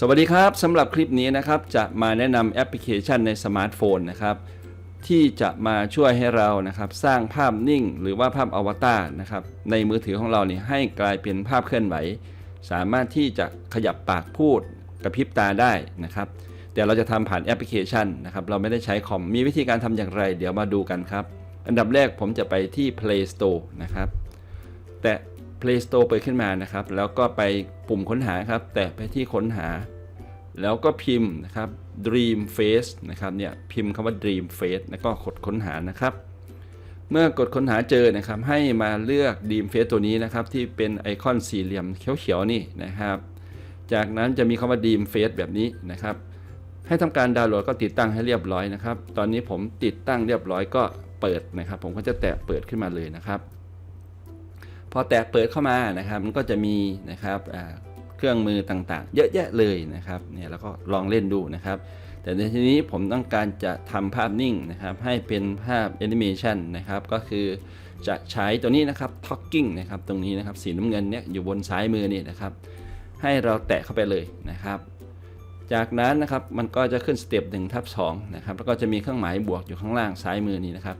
สวัสดีครับสำหรับคลิปนี้นะครับจะมาแนะนำแอปพลิเคชันในสมาร์ทโฟนนะครับที่จะมาช่วยให้เรานะครับสร้างภาพนิ่งหรือว่าภาพอวตารนะครับในมือถือของเราเนี่ยให้กลายเป็นภาพเคลื่อนไหว สามารถที่จะขยับปากพูดกระพริบตาได้นะครับ แต่เราจะทำผ่านแอปพลิเคชันนะครับเราไม่ได้ใช้คอมมีวิธีการทำอย่างไร เดี๋ยวมาดูกันครับ อันดับแรกผมจะไปที่ Play Store นะครับ แตะ Play Store เปิดขึ้นมานะครับ แล้วก็ไปปุ่มค้นหาครับ แตะไปที่ค้นหา แล้วก็พิมพ์นะครับ Dream Face นะครับเนี่ยพิมพ์คำว่า Dream Face แล้วก็กดค้นหานะครับ เมื่อกดค้นหาเจอนะครับ ให้มาเลือก Dream Face ตัวนี้นะครับ ที่เป็นไอคอนสี่เหลี่ยมเขียวๆนี่นะครับ จากนั้นจะมีคำว่า Dream Face แบบนี้นะครับ ให้ทำการดาวน์โหลดก็ติดตั้งให้เรียบร้อยนะครับ ตอนนี้ผมติดตั้งเรียบร้อยก็เปิดนะครับ ผมก็จะแตะเปิดขึ้นมาเลยนะครับ พอแตะเปิดเข้ามานะครับมันก็จะมีนะครับเครื่องมือต่างๆ เยอะแยะเลยนะครับเนี่ยแล้วก็ลองเล่นดูนะครับ แต่ในทีนี้ผมต้องการจะทำภาพนิ่งนะครับ ให้เป็นภาพแอนิเมชันนะครับก็คือจะใช้ตัวนี้นะครับ Talking นะครับตรงนี้นะครับสีน้ำเงินเนี่ยอยู่บนซ้ายมือนี่นะครับ ให้เราแตะเข้าไปเลยนะครับจากนั้นนะครับมันก็จะขึ้นสเต็ปหนึ่งทับสองนะครับแล้วก็จะมีเครื่องหมายบวกอยู่ข้างล่างซ้ายมือนี้นะครับ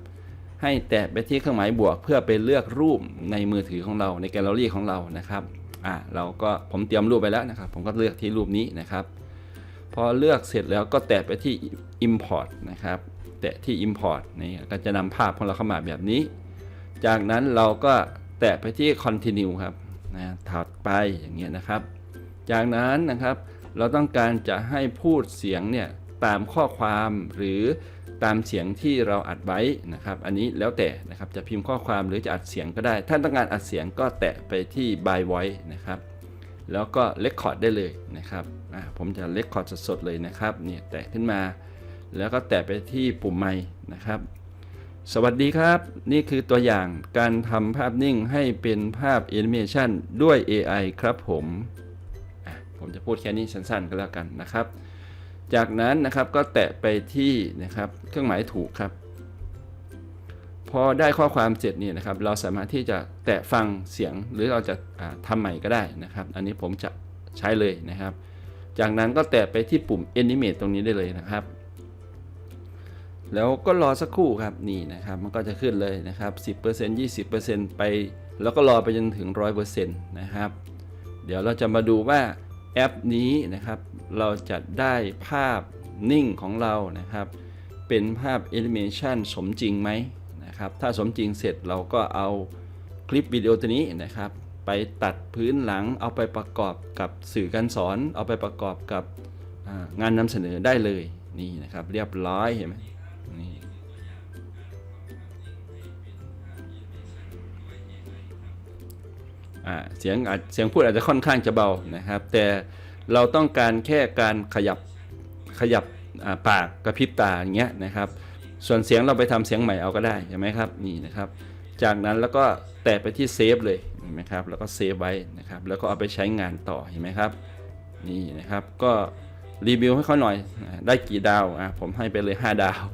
ให้แตะไปที่เครื่องหมายบวก เพื่อไปเลือกรูปในมือถือของเราในแกลเลอรี่ของเรานะครับอ่าเราก็ผมเตรียมรูปไปแล้วนะครับ ผมก็เลือกที่รูปนี้นะครับ พอเลือกเสร็จแล้วก็แตะไปที่ Import นะครับ แตะที่ Import นี่ก็จะนำภาพของเราเข้ามาแบบนี้ จากนั้นเราก็แตะไปที่ Continue ครับนะถัดไปอย่างเงี้ยนะครับ จากนั้นนะครับเราต้องการจะให้พูดเสียงเนี่ยตามข้อความหรือ ตามเสียงที่เราอัดไว้นะครับ อันนี้แล้วแต่นะครับจะพิมพ์ข้อความหรือจะอัดเสียงก็ได้ ถ้าต้องการอัดเสียงก็แตะไปที่ by voice นะครับ แล้วก็เลคคอร์ดได้เลยนะครับผมจะเลคคอร์ดสดๆเลยนะครับเนี่ยแตะขึ้นมา แล้วก็แตะไปที่ปุ่มไมค์นะครับ สวัสดีครับ นี่คือตัวอย่างการทำภาพนิ่งให้เป็นภาพแอนิเมชันด้วย AI ครับผมผมจะพูดแค่นี้สั้นๆก็แล้วกันนะครับ จากนั้นนะครับก็แตะไปที่นะครับเครื่องหมายถูกครับ พอได้ข้อความเสร็จนี่นะครับ เราสามารถที่จะแตะฟังเสียงหรือเราจะทำใหม่ก็ได้นะครับ อันนี้ผมจะใช้เลยนะครับ จากนั้นก็แตะไปที่ปุ่ม Animate ตรงนี้ได้เลยนะครับ แล้วก็รอสักครู่ครับนี่นะครับ มันก็จะขึ้นเลยนะครับ 10% 20%ไป แล้วก็รอไปจนถึง 100%นะครับ เดี๋ยวเราจะมาดูว่า แอปนี้นะครับเราจะได้ภาพนิ่งของเรานะครับ เป็นภาพแอนิเมชันสมจริงไหมนะครับถ้าสมจริงเสร็จเราก็เอาคลิปวิดีโอตัวนี้นะครับ ไปตัดพื้นหลังเอาไปประกอบกับสื่อการสอน เอาไปประกอบกับงานนำเสนอได้เลยนี่นะครับ เรียบร้อยเห็นไหม เสียงอาจเสียงพูดอาจจะค่อนข้างจะเบานะครับ แต่เราต้องการแค่การขยับขยับปากกระพริบตาอย่างเงี้ยนะครับ ส่วนเสียงเราไปทำเสียงใหม่เอาก็ได้ใช่ไหมครับนี่นะครับ จากนั้นแล้วก็แตะไปที่เซฟเลยเห็นไหมครับแล้วก็เซฟไว้นะครับแล้วก็เอาไปใช้งานต่อเห็นไหมครับนี่นะครับก็รีวิวให้เขาหน่อยได้กี่ดาวอะผมให้ไปเลย 5 ดาว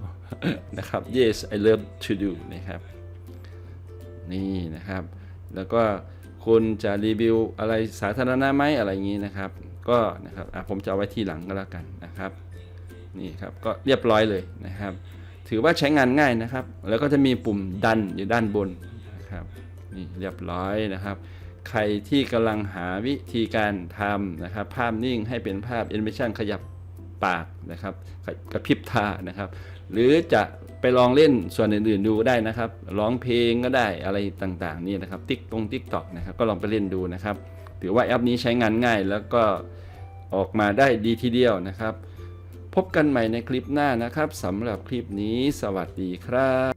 นะครับ yes I love to do นะครับนี่นะครับ แล้วก็ คุณจะรีวิวอะไรสาธารณะไหมอะไรอย่างนี้นะครับ ก็นะครับผมจะเอาไว้ที่หลังก็แล้วกันนะครับนี่ครับก็เรียบร้อยเลยนะครับ ถือว่าใช้งานง่ายนะครับ แล้วก็จะมีปุ่มดันอยู่ด้านบนนะครับนี่เรียบร้อยนะครับ ใครที่กำลังหาวิธีการทำนะครับ ภาพนิ่งให้เป็นภาพแอนิเมชันขยับปากนะครับกระพริบตานะครับ หรือจะไปลองเล่นส่วนอื่นๆดูได้นะครับ ร้องเพลงก็ได้อะไรต่างๆนี่นะครับ ติ๊กตรงติ๊กตอกนะครับ ก็ลองไปเล่นดูนะครับ ถือว่าแอปนี้ใช้งานง่ายแล้วก็ออกมาได้ดีทีเดียวนะครับ พบกันใหม่ในคลิปหน้านะครับสำหรับคลิปนี้ สวัสดีครับ